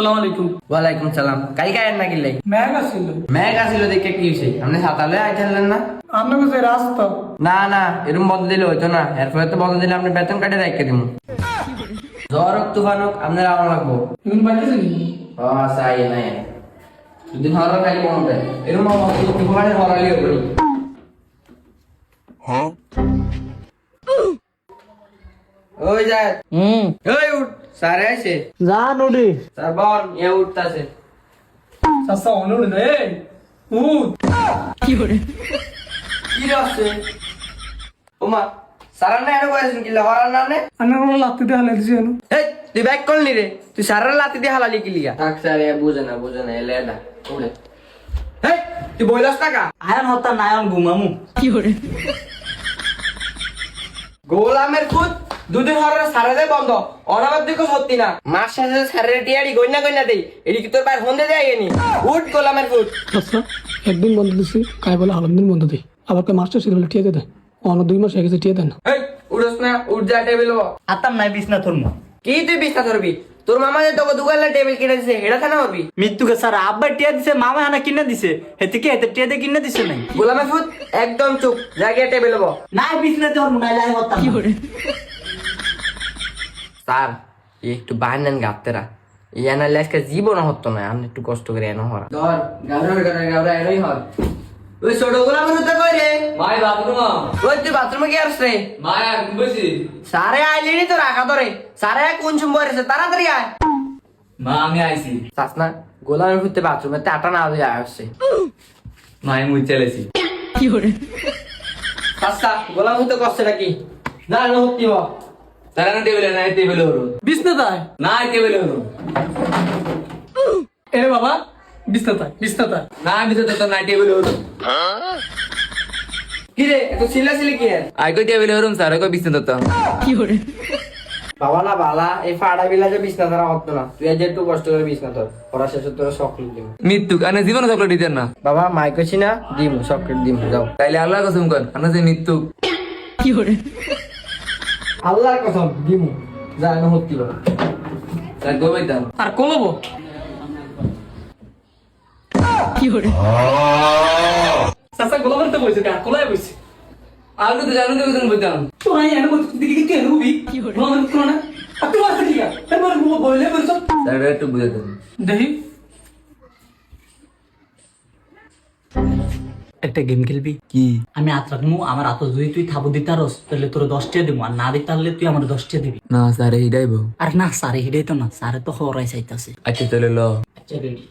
সালাম আলাইকুম। ওয়ালাইকুম সালাম। কালকে আয়েন না কিনলে ম্যাগ আসছিল ম্যাগ আসিল দেখে কি হয়েছে আপনি সাতালে আইতেলেন না? আপনার কাছে রাস্তা। না না এরকম বন্ধ দিলে হইতো না। এরপরে তো বন্ধ দিলে আপনি বেতন কাটে রাখতে দিব জ্বর হোক তুফান হোক আপনার লাগবো। এখন নি ও আচ্ছা আই নাই দুদিন হওয়ার মনে এরকম তুফানের হরালিও করি ওই যা। হুম। ওই উঠ স্যার আছে যা নডি। স্যার বল এ উঠতাছে। চাচা অনুর নে উঠ। কি রে আছে? ওমা স্যার না এনে কি না নে কোনো লাগতে দিয়ে হালাই দিছি এনো এই তুই ব্যাক করলি রে। তুই সারা লাতি দিয়ে হালালি কি লিগা? থাক স্যার এ বুঝে না বুঝে না এলে না উড়ে তুই বইলাস টাকা আয়ন হতা নায়ন ঘুমামু। গোলামের খুদ দুদিন হরার সারে দে বন্ধ। অনাবাদ দিকে সত্যি না। মাস শেষে সারে টিয়ারি গইনা গইনা দেই এডি কি তোর বাইর হন্দে দেয় নি উঠ গোলামের খুদ চাচা একদিন বন্ধ দিছি কাই বলে হালাম দিন বন্ধ দিই। আবার কে মাস্টার সিরিয়াল টিয়ে দে অন্য দুই মাস হয়ে গেছে টিয়ে দেন এই উড়স না উঠ যা টেবিল আতাম নাই বিছনা থরমু কি তুই বিস্তার ধরবি? তোর মামা যে তোকে দুগালে টেবিল কিনে দিছে এটা থানা করবি মৃত্যুকে স্যার আব্বা টিয়া দিছে মামা হানা কিনে দিছে। হেতে কি হেতে টিয়া দিয়ে কিনে দিছে নাই? গোলামের খুদ একদম চুপ। জায়গায় টেবিল হব নাই বিছনা থরমু নাই লাই হতা কি করে? স্যার একটু গাপ্তেরা ইয়ানা আজকে জীবন হতো না আমি একটু কষ্ট করে এনো হরা। ধর গাবরা গাবরা গাবরা এনোই হয়। ওই ছোট গোলাম হতে কই রে? মাই বাথরুম ওই তুই বাথরুমে কি আসছ রে? মাই বসি। সারে আইলিনি তো রাখা ধরে। সারে কোন এসে তাড়াতাড়ি আয়। মা আমি আইছি। চাস না গোলামের ফুটতে বাথরুমে টাটা না দিয়ে আসছে মাই মুই চলেছি চাষা গোলাম হতে কষ্ট নাকি? না না হতি না টেবিলে নাই টেবিলে হলো বিছনা তাই টেবিলে হলো এরে বাবা বিছনা বিছনা তাই না বিতে তো নাই টেবিলে হলো কি রে এত সিলা সিলি কি এর? আই কই টেবিলে হলো স্যার কই বিছনা তো বাবা না বালা এই ফাড়া বিলাজে বিছনা ধরা হতো না তুই আজ একটু কষ্ট করে বিছনা ধর পড়া শেষে তোর শখ দিব মৃত্যু কানে জীবন চকলেট দিতেন না বাবা মাইক আছি না দিম চকলেট দিম যাও তাইলে আল্লাহ কসম কর আনা যে মৃত্যু আল্লাহর কসম দিম। যা না হতি স্যার কই পাইতাম আর কলবো চাচা গোলামের তো বইছে আর কোলায় বইছে। আর তো জানো তো কসম পাইতাম তোরা এনে বলতে দিকে কি এনে উবি গোলামের কোন না? আর তুই আসতে কি এবার বইলে বলছ স্যার একটু বুঝে দেন। দেখি। একটা গেম খেলবি। কি? আমি আত রাখমু আমার আত যদি তুই থাবু দিতে আরস তাহলে তোর দশটা দিব আর না দিতে পারলে তুই আমার দশটা দিবি। না স্যার হিডাইব আর না সারে হিডাই তো না সারে তো হরাই চাইতাছে। আচ্ছা চলে ল। আচ্ছা রেডি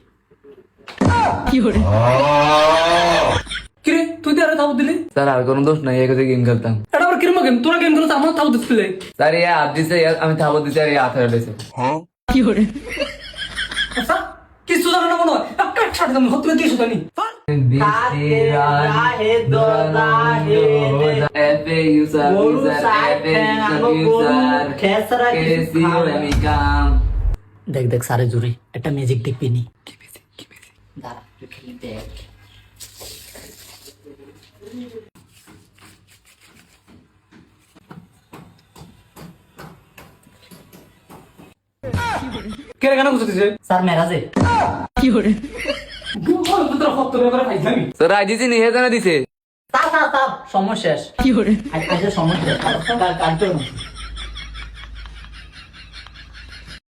কিরে তুই তো আরে তাও দিলি? স্যার আর কোনো দোষ নাই এক গেম খেলতাম। এটা আবার কিরম গেম তোরা গেম খেলো আমার তাও দিতে স্যার ইয়া আর দিছে আমি থাবো দিতে আর হাতে রয়েছে আচ্ছা কিছু জানো না মনে হয়? একটা ছাড় দাম হতে কি শুধানি দেখ দেখ সারে জুড়ে একটা ম্যাজিক দেখবি নি। দাঁড়া, তুই দেখ। কে রে কেন বুঝতেছে স্যার মেরাজে। হত করে আই নিহে জানা দিছে। তা তা তা সমস্যা কি আজ- আজকে সমস্যা।